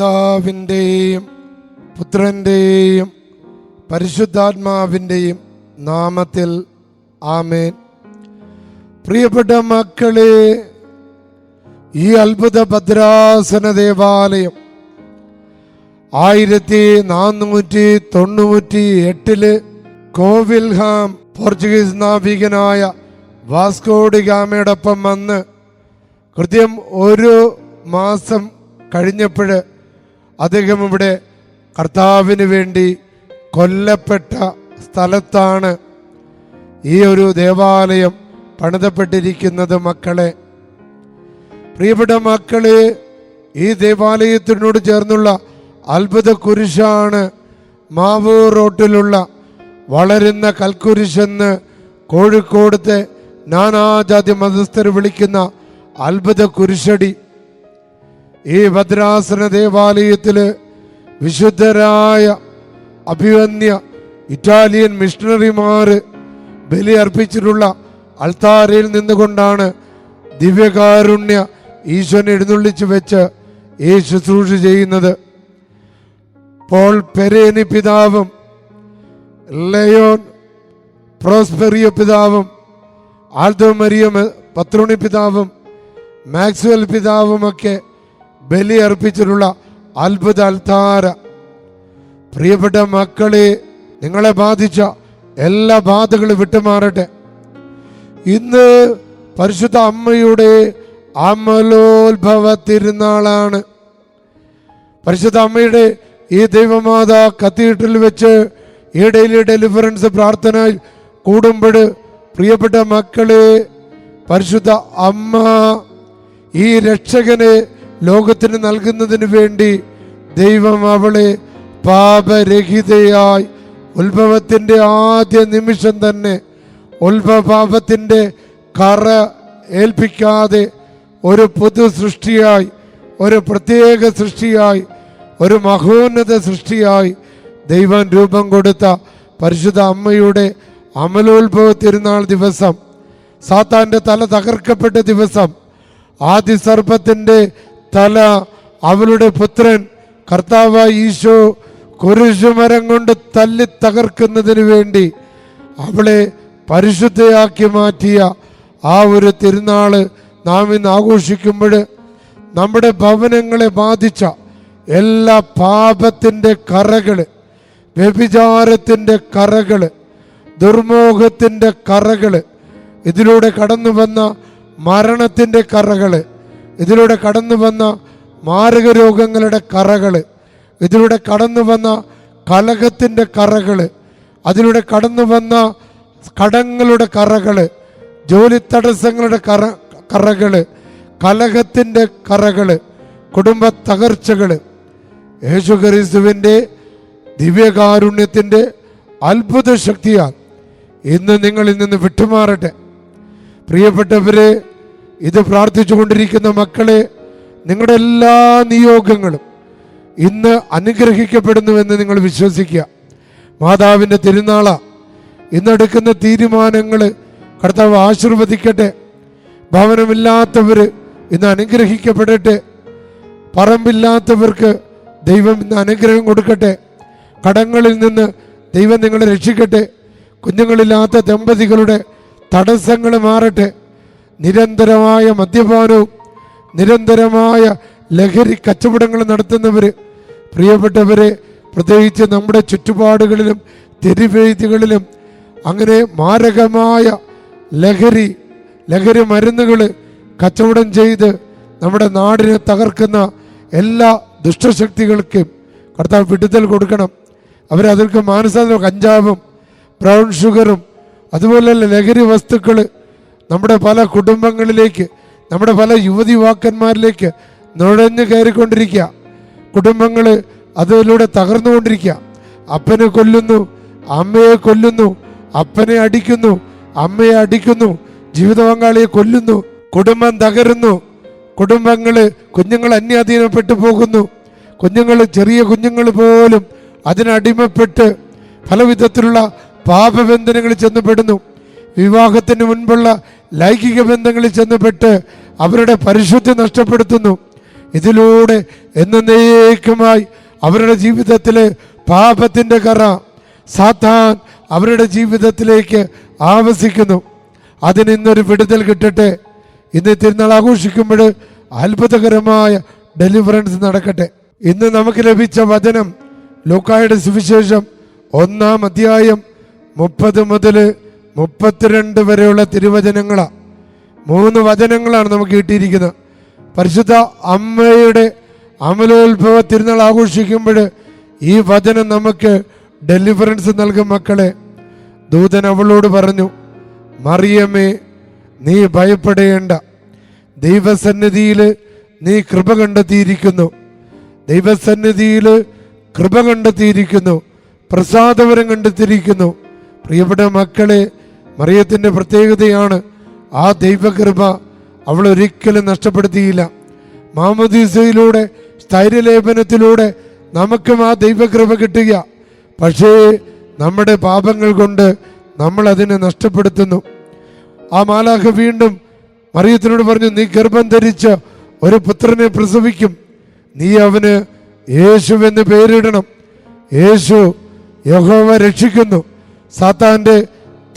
പിതാവിന്റെയും പുത്രന്റെയും പരിശുദ്ധാത്മാവിന്റെയും നാമത്തിൽ ആമേൻ. പ്രിയപ്പെട്ട മക്കളെ ഈ അത്ഭുത ഭദ്രാസന ദേവാലയം ആയിരത്തി നാനൂറ്റി തൊണ്ണൂറ്റി എട്ടിൽ കോവിൽഹാം പോർച്ചുഗീസ് നാവികനായ വാസ്കോഡി ഗാമയോടൊപ്പം വന്ന് കൃത്യം ഒരു മാസം കഴിഞ്ഞപ്പോൾ അദ്ദേഹം ഇവിടെ കർത്താവിന് വേണ്ടി കൊല്ലപ്പെട്ട സ്ഥലത്താണ് ഈ ഒരു ദേവാലയം പണിതപ്പെട്ടിരിക്കുന്നത് മക്കളെ. പ്രിയപ്പെട്ട മക്കളെ ഈ ദേവാലയത്തിനോട് ചേർന്നുള്ള അത്ഭുത കുരിശാണ് മാവൂർ റോട്ടിലുള്ള വളരുന്ന കൽക്കുരിശെന്ന് കോഴിക്കോടത്തെ നാനാജാതി മതസ്ഥർ വിളിക്കുന്ന അത്ഭുത കുരിശടി. ഈ ഭദ്രാസന ദേവാലയത്തിൽ വിശുദ്ധരായ അഭിവന്യ ഇറ്റാലിയൻ മിഷണറിമാര് ബലി അർപ്പിച്ചിട്ടുള്ള അൾത്താരയിൽ നിന്നുകൊണ്ടാണ് ദിവ്യകാരുണ്യ ഈശ്വരനെ എഴുന്നള്ളിച്ച് വെച്ച് ഈ ശുശ്രൂഷ ചെയ്യുന്നത്. പോൾ പെരേനി പിതാവും ലയോൺ പ്രോസ്പെറിയ പിതാവും ആൽദോ മരിയ പത്രോണി പിതാവും മാക്സ്വൽ പിതാവുമൊക്കെ ബലി അർപ്പിച്ചിട്ടുള്ള അത്ഭുത അൽത്താര. പ്രിയപ്പെട്ട മക്കളെ നിങ്ങളെ ബാധിച്ച എല്ലാ ബാധകളും വിട്ടുമാറട്ടെ. ഇന്ന് പരിശുദ്ധ അമ്മയുടെ അമലോത്ഭവ തിരുനാളാണ് പരിശുദ്ധ അമ്മയുടെ ഈ ദൈവമാത കത്തീഡ്രൽ വെച്ച് ഈ ഡെയിലി ഡെലിവറൻസ് പ്രാർത്ഥന കൂടുമ്പോൾ പ്രിയപ്പെട്ട മക്കളെ പരിശുദ്ധ അമ്മ ഈ രക്ഷകനെ ലോകത്തിന് നൽകുന്നതിന് വേണ്ടി ദൈവം അവളെ പാപരഹിതയായി ഉത്ഭവത്തിന്റെ ആദ്യ നിമിഷം തന്നെ ഉത്ഭവപാപത്തിന്റെ കറ ഏൽപ്പിക്കാതെ ഒരു പുതു സൃഷ്ടിയായി ഒരു പ്രത്യേക സൃഷ്ടിയായി ഒരു മഹോന്നത സൃഷ്ടിയായി ദൈവം രൂപം കൊടുത്ത പരിശുദ്ധ അമ്മയുടെ അമലോത്ഭവ തിരുനാൾ ദിവസം സാത്താന്റെ തല തകർക്കപ്പെട്ട ദിവസം ആദ്യ സർപ്പത്തിന്റെ തല അവളുടെ പുത്രൻ കർത്താവായ ഈശോ കുരിശുമരം കൊണ്ട് തല്ലി തകർക്കുന്നതിന് വേണ്ടി അവളെ പരിശുദ്ധയാക്കി മാറ്റിയ ആ ഒരു തിരുനാൾ നാം ഇന്ന് ആഘോഷിക്കുമ്പോൾ നമ്മുടെ ഭവനങ്ങളെ ബാധിച്ച എല്ലാ പാപത്തിന്റെ കറകൾ വ്യഭിചാരത്തിന്റെ കറകൾ ദുർമോഹത്തിന്റെ കറകൾ ഇതിലൂടെ കടന്നു വന്ന മരണത്തിന്റെ കറകൾ ഇതിലൂടെ കടന്നു വന്ന മാരക രോഗങ്ങളുടെ കറകൾ ഇതിലൂടെ കടന്നു വന്ന കലഹത്തിന്റെ കറകൾ അതിലൂടെ കടന്നു വന്ന കടങ്ങളുടെ കറകൾ ജോലി തടസ്സങ്ങളുടെ കറ കറകൾ കലഹത്തിന്റെ കറകൾ കുടുംബ തകർച്ചകൾ യേശു ക്രിസ്തുവിന്റെ ദിവ്യകാരുണ്യത്തിന്റെ അത്ഭുത ശക്തിയാൽ ഇന്ന് നിങ്ങളിൽ നിന്ന് വിട്ടുമാറട്ടെ. പ്രിയപ്പെട്ടവരെ ഇത് പ്രാർത്ഥിച്ചുകൊണ്ടിരിക്കുന്ന മക്കളെ നിങ്ങളുടെ എല്ലാ നിയോഗങ്ങളും ഇന്ന് അനുഗ്രഹിക്കപ്പെടുന്നുവെന്ന് നിങ്ങൾ വിശ്വസിക്കുക. മാതാവിന്റെ തിരുനാള. ഇന്നെടുക്കുന്ന തീരുമാനങ്ങൾ കർത്താവ് ആശീർവദിക്കട്ടെ. ഭവനമില്ലാത്തവർ ഇന്ന് അനുഗ്രഹിക്കപ്പെടട്ടെ. പറമ്പില്ലാത്തവർക്ക് ദൈവം ഇന്ന് അനുഗ്രഹം കൊടുക്കട്ടെ. കടങ്ങളിൽ നിന്ന് ദൈവം നിങ്ങളെ രക്ഷിക്കട്ടെ. കുഞ്ഞുങ്ങളില്ലാത്ത ദമ്പതികളുടെ തടസ്സങ്ങൾ മാറട്ടെ. നിരന്തരമായ മദ്യപാനവും നിരന്തരമായ ലഹരി കച്ചവടങ്ങൾ നടത്തുന്നവർ പ്രിയപ്പെട്ടവരെ പ്രത്യേകിച്ച് നമ്മുടെ ചുറ്റുപാടുകളിലും തെരുവേദികളിലും അങ്ങനെ മാരകമായ ലഹരി ലഹരി മരുന്നുകൾ കച്ചവടം ചെയ്ത് നമ്മുടെ നാടിനെ തകർക്കുന്ന എല്ലാ ദുഷ്ടശക്തികൾക്കും കർത്താവ് വിടുതൽ കൊടുക്കണം. അവരതിൽക്ക് മാനസാന്തര കഞ്ചാവും ബ്രൗൺ ഷുഗറും അതുപോലെ ലഹരി വസ്തുക്കൾ നമ്മുടെ പല കുടുംബങ്ങളിലേക്ക് നമ്മുടെ പല യുവതി യുവാക്കന്മാരിലേക്ക് നുഴഞ്ഞു കയറിക്കൊണ്ടിരിക്കുക. കുടുംബങ്ങൾ അതിലൂടെ തകർന്നുകൊണ്ടിരിക്കുക. അപ്പനെ കൊല്ലുന്നു അമ്മയെ കൊല്ലുന്നു അപ്പനെ അടിക്കുന്നു അമ്മയെ അടിക്കുന്നു ജീവിത പങ്കാളിയെ കൊല്ലുന്നു കുടുംബം തകരുന്നു. കുടുംബങ്ങൾ കുഞ്ഞുങ്ങൾ അന്യാധീനപ്പെട്ടു പോകുന്നു. കുഞ്ഞുങ്ങൾ ചെറിയ കുഞ്ഞുങ്ങൾ പോലും അതിനടിമപ്പെട്ട് പല വിധത്തിലുള്ള പാപബന്ധനങ്ങളിൽ ചെന്നപ്പെടുന്നു വിവാഹത്തിന് മുൻപുള്ള ലൈംഗിക ബന്ധങ്ങളിൽ ചെന്നപ്പെട്ട് അവരുടെ പരിശുദ്ധി നഷ്ടപ്പെടുത്തുന്നു. ഇതിലൂടെ എന്നേക്കുമായി അവരുടെ ജീവിതത്തിലെ പാപത്തിന്റെ കറ സാത്താൻ അവരുടെ ജീവിതത്തിലേക്ക് ആവസിക്കുന്നു. അതിന് ഇന്നൊരു വിടുതൽ കിട്ടട്ടെ. ഇന്ന് തിരുനാൾ ആഘോഷിക്കുമ്പോൾ അത്ഭുതകരമായ ഡെലിവറൻസ് നടക്കട്ടെ. ഇന്ന് നമുക്ക് ലഭിച്ച വചനം ലൂക്കായുടെ സുവിശേഷം ഒന്നാം അധ്യായം മുപ്പത് മുതൽ മുപ്പത്തിരണ്ട് വരെയുള്ള തിരുവചനങ്ങളാണ് മൂന്ന് വചനങ്ങളാണ് നമുക്ക് കിട്ടിയിരിക്കുന്നത്. പരിശുദ്ധ അമ്മയുടെ അമലോത്ഭവ തിരുനാൾ ആഘോഷിക്കുമ്പോൾ ഈ വചനം നമുക്ക് ഡെലിവറൻസ് നൽകും മക്കളെ. ദൂതൻ അവളോട് പറഞ്ഞു മറിയമ്മേ നീ ഭയപ്പെടേണ്ട. ദൈവസന്നിധിയിൽ നീ കൃപ കണ്ടെത്തിയിരിക്കുന്നു. ദൈവസന്നിധിയിൽ കൃപ കണ്ടെത്തിയിരിക്കുന്നു. പ്രസാദവരം കണ്ടെത്തിയിരിക്കുന്നു. പ്രിയപ്പെട്ട മക്കളെ മറിയത്തിന്റെ പ്രത്യേകതയാണ് ആ ദൈവകൃപ അവൾ ഒരിക്കലും നഷ്ടപ്പെടുത്തിയില്ല. മാമദീസയിലൂടെ സ്ഥൈര്യലേപനത്തിലൂടെ നമുക്കും ആ ദൈവകൃപ കിട്ടുക. പക്ഷേ നമ്മുടെ പാപങ്ങൾ കൊണ്ട് നമ്മൾ അതിനെ നഷ്ടപ്പെടുത്തുന്നു. ആ മാലാഖ വീണ്ടും മറിയത്തിനോട് പറഞ്ഞു നീ ഗർഭം ധരിച്ച് ഒരു പുത്രനെ പ്രസവിക്കും. നീ അവന് യേശു എന്ന് പേരിടണം. യേശു യഹോവ രക്ഷിക്കുന്നു. സാത്താന്റെ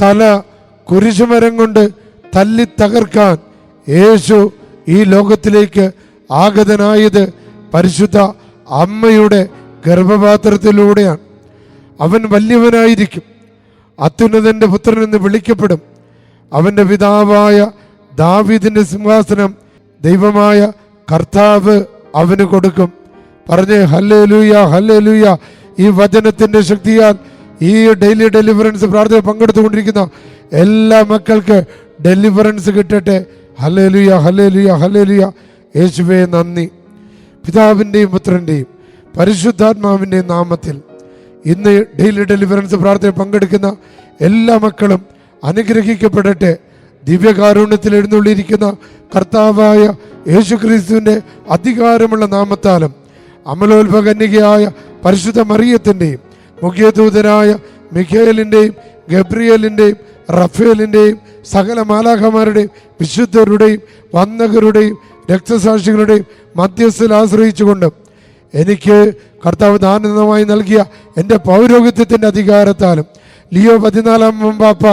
തല കുരിശുമരം കൊണ്ട് തല്ലി തകർക്കാൻ യേശു ഈ ലോകത്തിലേക്ക് ആഗതനായത് പരിശുദ്ധ അമ്മയുടെ ഗർഭപാത്രത്തിലൂടെയാണ്. അവൻ വലിയവനായിരിക്കും. അത്യുന്നതന്റെ പുത്രൻ എന്ന് വിളിക്കപ്പെടും. അവന്റെ പിതാവായ ദാവീദിന്റെ സിംഹാസനം ദൈവമായ കർത്താവ് അവന് കൊടുക്കും. പറഞ്ഞ് ഹല്ലേ ലൂയ ഹല്ലേ ലൂയ ഈ വചനത്തിന്റെ ശക്തിയാൽ ഈ ഡെയിലി ഡെലിവറൻസ് പ്രാർത്ഥന പങ്കെടുത്തുകൊണ്ടിരിക്കുന്ന എല്ലാ മക്കൾക്ക് ഡെലിവറൻസ് കിട്ടട്ടെ. ഹല്ലേ ലുയ ഹല്ലേ ലുയ ഹല്ലേ ലുയ യേശുവേ നന്ദി. പിതാവിന്റെയും പുത്രന്റെയും പരിശുദ്ധാത്മാവിന്റെയും നാമത്തിൽ ഇന്ന് ഡെയിലി ഡെലിവറൻസ് പ്രാർത്ഥന പങ്കെടുക്കുന്ന എല്ലാ മക്കളും അനുഗ്രഹിക്കപ്പെടട്ടെ. ദിവ്യകാരുണ്യത്തിൽ എഴുന്നള്ളിയിരിക്കുന്ന കർത്താവായ യേശു ക്രിസ്തുവിന്റെ അധികാരമുള്ള നാമത്താലും അമലോത്ഭകന്യകയായ പരിശുദ്ധ മറിയത്തിന്റെയും മുഖ്യദൂതനായ മിഖേലിന്റെയും ഗബ്രിയലിന്റെയും റഫേലിന്റെയും സകല മാലാഖമാരുടെയും വിശുദ്ധരുടെയും വന്ദകരുടെയും രക്തസാക്ഷികളുടെയും മധ്യസ്ഥൽ ആശ്രയിച്ചുകൊണ്ട് എനിക്ക് കർത്താവ് ദാനമായി നൽകിയ എന്റെ പൗരോഹിത്യത്തിന്റെ അധികാരത്താലും ലിയോ പതിനാലാം മുമ്പാപ്പ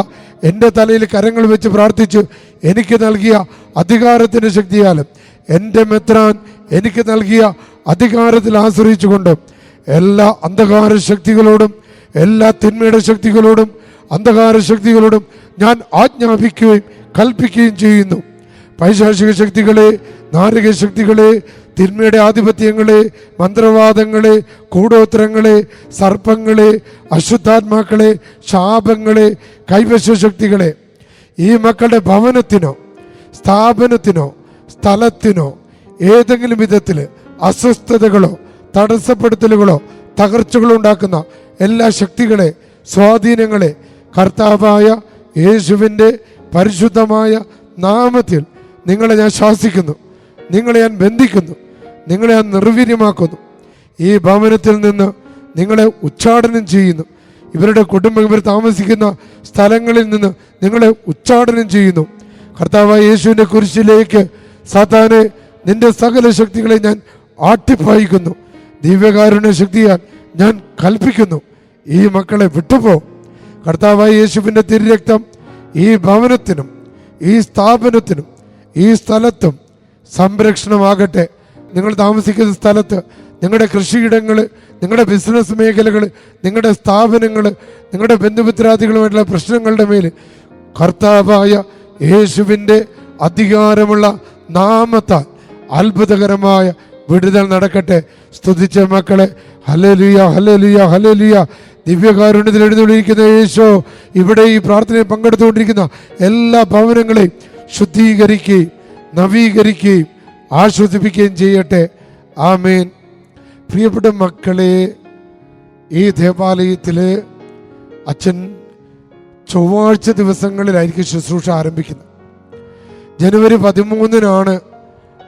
എന്റെ തലയിൽ കരങ്ങൾ വെച്ച് പ്രാർത്ഥിച്ചു എനിക്ക് നൽകിയ അധികാരത്തിന്റെ ശക്തിയാലും എന്റെ മെത്രാൻ എനിക്ക് നൽകിയ അധികാരത്തിൽ ആശ്രയിച്ചുകൊണ്ട് എല്ലാ അന്ധകാര ശക്തികളോടും എല്ലാ തിന്മയുടെ ശക്തികളോടും അന്ധകാര ശക്തികളോടും ഞാൻ ആജ്ഞാപിക്കുകയും കൽപ്പിക്കുകയും ചെയ്യുന്നു. പൈശാചിക ശക്തികളെ നാരക ശക്തികളെ തിന്മയുടെ ആധിപത്യങ്ങളെ മന്ത്രവാദങ്ങളെ കൂടോത്രങ്ങളെ സർപ്പങ്ങളെ അശുദ്ധാത്മാക്കളെ ശാപങ്ങളെ കൈവശ ശക്തികളെ ഈ മക്കളുടെ ഭവനത്തിനോ സ്ഥാപനത്തിനോ സ്ഥലത്തിനോ ഏതെങ്കിലും വിധത്തിൽ അസ്വസ്ഥതകളോ തടസ്സപ്പെടുത്തലുകളോ തകർച്ചകളോ ഉണ്ടാക്കുന്ന എല്ലാ ശക്തികളെ സ്വാധീനങ്ങളെ കർത്താവായ യേശുവിന്റെ പരിശുദ്ധമായ നാമത്തിൽ നിങ്ങളെ ഞാൻ ശാസിക്കുന്നു. നിങ്ങളെ ഞാൻ ബന്ധിക്കുന്നു. നിങ്ങളെ ഞാൻ നിർവീര്യമാക്കുന്നു. ഈ ഭവനത്തിൽ നിന്ന് നിങ്ങളെ ഉച്ചാടനം ചെയ്യുന്നു. ഇവരുടെ കുടുംബം ഇവർ താമസിക്കുന്ന സ്ഥലങ്ങളിൽ നിന്ന് നിങ്ങളെ ഉച്ചാടനം ചെയ്യുന്നു. കർത്താവായ യേശുവിന്റെ കുരിശിലേക്ക് സാത്താനെ നിന്റെ സകല ശക്തികളെ ഞാൻ ആട്ടിപ്പായിക്കുന്നു. ദിവ്യകാരുണ്യ ശക്തിയാൽ ഞാൻ കൽപ്പിക്കുന്നു. ഈ മക്കളെ വിട്ടുപോ. കർത്താവായ യേശുവിന്റെ തിരുരക്തം ഈ ഭവനത്തിനും ഈ സ്ഥാപനത്തിനും ഈ സ്ഥലത്തും സംരക്ഷണമാകട്ടെ. നിങ്ങൾ താമസിക്കുന്ന സ്ഥലത്ത് നിങ്ങളുടെ കൃഷിയിടങ്ങൾ നിങ്ങളുടെ ബിസിനസ് മേഖലകൾ നിങ്ങളുടെ സ്ഥാപനങ്ങൾ നിങ്ങളുടെ ബന്ധുമിത്രാദികളുമായിട്ടുള്ള പ്രശ്നങ്ങളുടെ മേൽ കർത്താവായ യേശുവിന്റെ അധികാരമുള്ള നാമത്താൽ അത്ഭുതകരമായ വിടുതൽ നടക്കട്ടെ. സ്തുതിച്ച മക്കളെ ഹലലിയ ഹലലിയ ഹലലുയ ദിവ്യകാരുണ്യത്തിൽ എഴുന്നള്ളിയിരിക്കുന്ന യേശോ ഇവിടെ ഈ പ്രാർത്ഥനയിൽ പങ്കെടുത്തുകൊണ്ടിരിക്കുന്ന എല്ലാ ഭവനങ്ങളെയും ശുദ്ധീകരിക്കുകയും നവീകരിക്കുകയും ആശ്വസിപ്പിക്കുകയും ചെയ്യട്ടെ. ആമേൻ. പ്രിയപ്പെട്ട മക്കളെ ഈ ദേവാലയത്തിൽ അച്ഛൻ ചൊവ്വാഴ്ച ദിവസങ്ങളിലായിരിക്കും ശുശ്രൂഷ ആരംഭിക്കുന്നത്. ജനുവരി പതിമൂന്നിനാണ്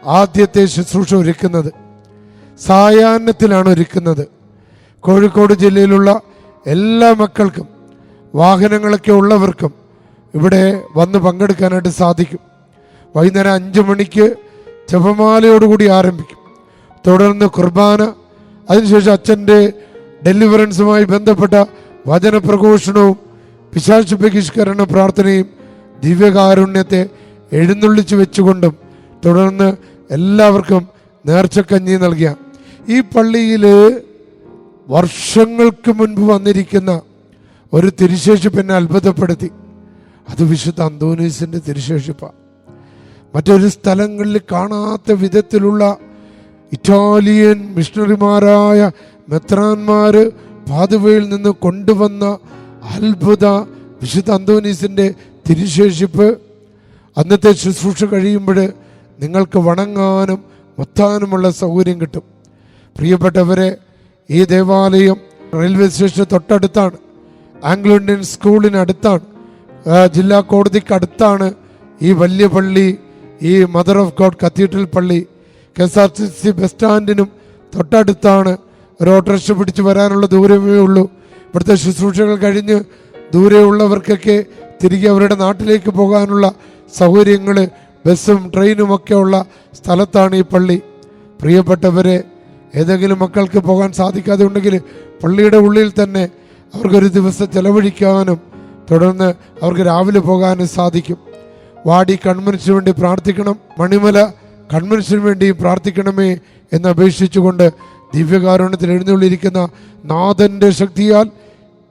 ആദ്യത്തെ ശുശ്രൂഷ ഒരുക്കുന്നത്. സായാഹ്നത്തിലാണ് ഒരുക്കുന്നത്. കോഴിക്കോട് ജില്ലയിലുള്ള എല്ലാ മക്കൾക്കും വാഹനങ്ങളൊക്കെ ഉള്ളവർക്കും ഇവിടെ വന്ന് പങ്കെടുക്കാനായിട്ട് സാധിക്കും. വൈകുന്നേരം അഞ്ച് മണിക്ക് ജപമാലയോടുകൂടി ആരംഭിക്കും. തുടർന്ന് കുർബാന അതിനുശേഷം അച്ഛന്റെ ഡെലിവറൻസുമായി ബന്ധപ്പെട്ട വചനപ്രഘോഷണവും പിശാച് ബഹിഷ്കരണ പ്രാർത്ഥനയും ദിവ്യകാരുണ്യത്തെ എഴുന്നള്ളിച്ചു വെച്ചുകൊണ്ടും തുടർന്ന് എല്ലാവർക്കും നേർച്ചക്കഞ്ഞി നൽകിയ ഈ പള്ളിയിൽ വർഷങ്ങൾക്ക് മുൻപ് വന്നിരിക്കുന്ന ഒരു തിരുശേഷിപ്പ് എന്നെ അത്ഭുതപ്പെടുത്തി. അത് വിശുദ്ധ അന്തോനീസിന്റെ തിരുശേഷിപ്പാണ് മറ്റൊരു സ്ഥലങ്ങളിൽ കാണാത്ത വിധത്തിലുള്ള ഇറ്റാലിയൻ മിഷണറിമാരായ മെത്രാന്മാർ പാതുവയിൽ നിന്ന് കൊണ്ടുവന്ന അത്ഭുത വിശുദ്ധ അന്തോനീസിന്റെ തിരുശേഷിപ്പ്. അന്നത്തെ ശുശ്രൂഷ കഴിയുമ്പോൾ നിങ്ങൾക്ക് വണങ്ങാനും മുത്താനുമുള്ള സൗകര്യം കിട്ടും. പ്രിയപ്പെട്ടവരെ ഈ ദേവാലയം റെയിൽവേ സ്റ്റേഷന് തൊട്ടടുത്താണ്. ആംഗ്ലോ ഇന്ത്യൻ സ്കൂളിനടുത്താണ് ജില്ലാ കോടതിക്ക് അടുത്താണ് ഈ വലിയ പള്ളി ഈ മദർ ഓഫ് ഗോഡ് കത്തീഡ്രൽ പള്ളി. K S R T C bus സ്റ്റാൻഡിനും തൊട്ടടുത്താണ് ഒരു ഓട്ടോറിക്ഷ പിടിച്ച് വരാനുള്ള ദൂരമേ ഉള്ളൂ. ഇവിടുത്തെ ശുശ്രൂഷകൾ കഴിഞ്ഞ് ദൂരെയുള്ളവർക്കൊക്കെ തിരികെ അവരുടെ നാട്ടിലേക്ക് പോകാനുള്ള സൗകര്യങ്ങൾ ബസ്സും ട്രെയിനും ഒക്കെ ഉള്ള സ്ഥലത്താണ് ഈ പള്ളി. പ്രിയപ്പെട്ടവരെ ഏതെങ്കിലും മക്കൾക്ക് പോകാൻ സാധിക്കാതെ ഉണ്ടെങ്കിൽ പള്ളിയുടെ ഉള്ളിൽ തന്നെ അവർക്കൊരു ദിവസം ചെലവഴിക്കാനും തുടർന്ന് അവർക്ക് രാവിലെ പോകാനും സാധിക്കും. വാടി കൺവെൻഷന് വേണ്ടി പ്രാർത്ഥിക്കണം മണിമല കൺവെൻഷന് വേണ്ടി പ്രാർത്ഥിക്കണമേ എന്ന് അപേക്ഷിച്ചുകൊണ്ട് ദിവ്യകാരുണ്യത്തിൽ എഴുന്നള്ളിയിരിക്കുന്ന നാഥന്റെ ശക്തിയാൽ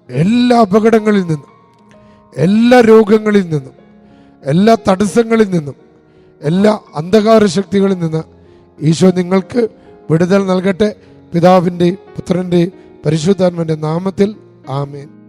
എല്ലാ അപകടങ്ങളിൽ നിന്നും എല്ലാ രോഗങ്ങളിൽ നിന്നും എല്ലാ തടസ്സങ്ങളിൽ നിന്നും എല്ലാ അന്ധകാര ശക്തികളിൽ നിന്ന് ഈശോ നിങ്ങൾക്ക് വിടുതൽ നൽകട്ടെ. പിതാവിന്റെ പുത്രന്റെ പരിശുദ്ധാത്മന്റെ നാമത്തിൽ ആമേൻ.